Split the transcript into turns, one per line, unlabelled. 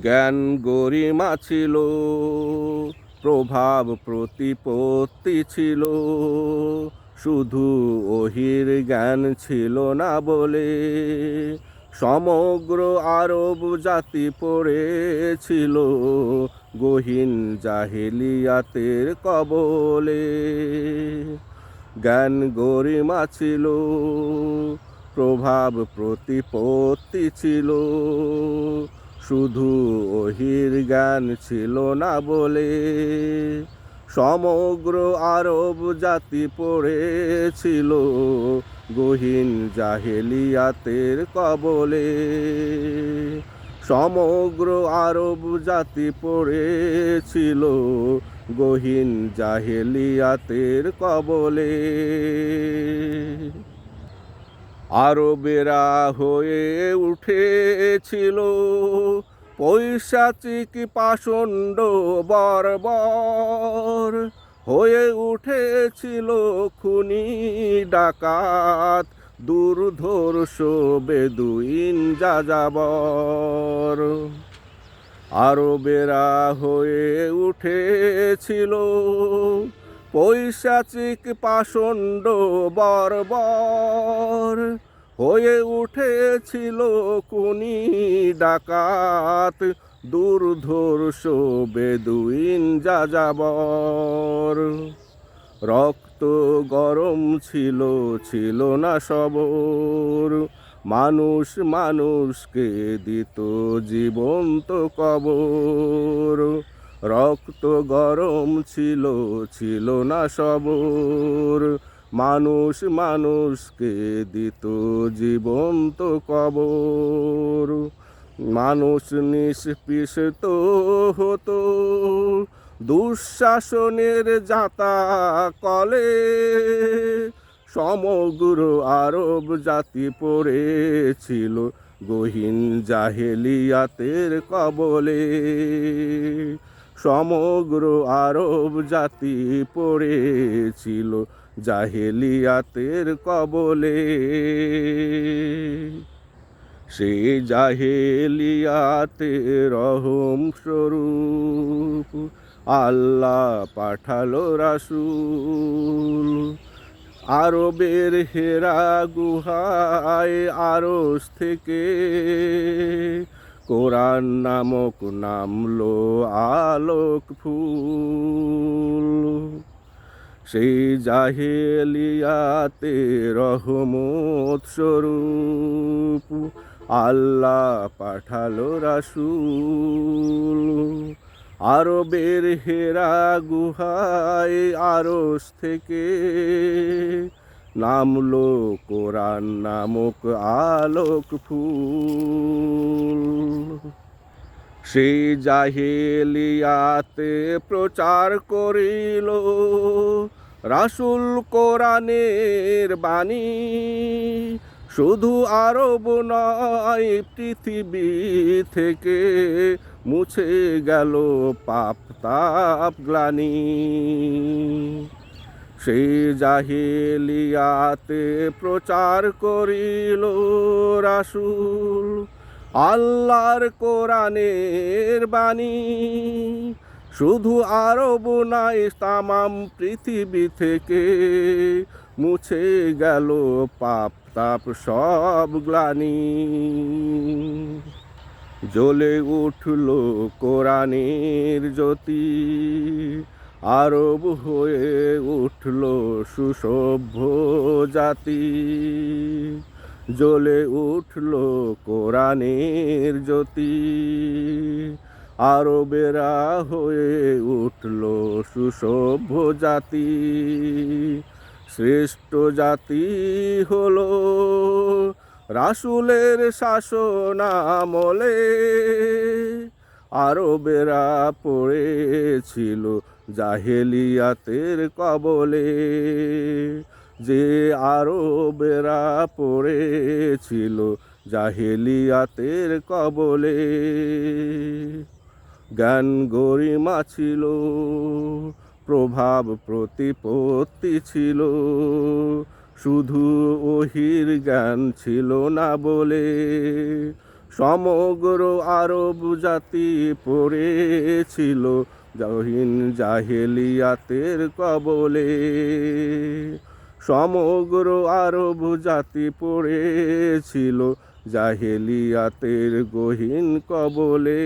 জ্ঞান গরিমা ছিল, প্রভাব প্রতিপত্তি ছিল। শুধু ওহির জ্ঞান ছিল না বলে সমগ্র আরব জাতি পড়েছিল। গহীন জাহেলিয়াতের কবলে জ্ঞান গরিমা ছিল, প্রভাব প্রতিপত্তি ছিল। শুধু ওহির জ্ঞান ছিল না বলে সমগ্র আরব জাতি পড়েছিল গহীন জাহেলিয়াতের কবলে। সমগ্র আরব জাতি পড়েছিল গহীন জাহেলিয়াতের কবলে। আরবেরা হয়ে উঠেছিল। পৈশাচিক পাষণ্ড বর্বর হয়ে উঠেছিল খুনি ডাকাত, দুর্ধর্ষ বেদুইন যাযাবর। আরবেরা হয়ে উঠেছিল। পৈশাচিক পাষণ্ড বর্বর। হয়ে উঠেছিল কুনি ডাকাত, দুর্ধর্ষ বেদুইন যাযাবর। রক্ত গরম ছিল ছিল না সবর। মানুষ মানুষকে দিত জীবন্ত কবর। রক্ত গরম ছিল ছিল না সবর। মানুষ মানুষকে দিত জীবন্ত কবর। মানুষ নিষ্পিষিত হতো। দুঃশাসনের যাতা কলে সমগ্র আরব জাতি পড়েছিল গহীন জাহেলিয়াতের কবলে। সমগ্র আরব জাতি পড়েছিল জাহেলিয়াতের কবলে। সে জাহেলিয়াতে রহম স্বরূপ আল্লাহ পাঠালো রাসূল। আরবের হেরা গুহায় আরস থেকে কোরআন নামক নামলো আলোক ফুল। সেই জাহেলিয়াতে রহমত স্বরূপ আল্লাহ পাঠালো রাসূল। আরবের হেরা গুহায় আরস থেকে নামলো কোরআন নামক আলোক ফুল। সেই জাহেলিয়াতে প্রচার করিল, রাসুল কোরআনের বাণী। শুধু আরব নয়, পৃথিবী থেকে মুছে গেল পাপ তাপ গ্লানি। সেই জাহিলিয়াতে প্রচার করিল রাসুল আল্লাহর কোরআনের বাণী। শুধু আরব নাই, তামাম পৃথিবী থেকে মুছে গেল পাপ, তাপ সব গ্লানি। জ্বলে উঠল কোরআনের জ্যোতি। আরব হয়ে উঠল সুসভ্য জাতি। জ্বলে উঠল কোরআনের জ্যোতি। আরবেরা হয়ে উঠল সুসভ্য জাতি। শ্রেষ্ঠ জাতি হলো রাসুলের শাসন আমলে। আরবেরা পড়েছিল জাহেলিয়াতের কবলে যে আরবেরা পড়েছিল জাহেলিয়াতের কবলে। জ্ঞান গরিমা ছিল, প্রভাব প্রতিপত্তি ছিল, শুধু ওহির জ্ঞান ছিল না বলে। সমগ্র আরব জাতি পড়েছিল জহিন জাহেলিয়াতের কবলে সমগ্র আরব জাতি পড়েছিল জাহেলিয়াতের গহীন কবলে।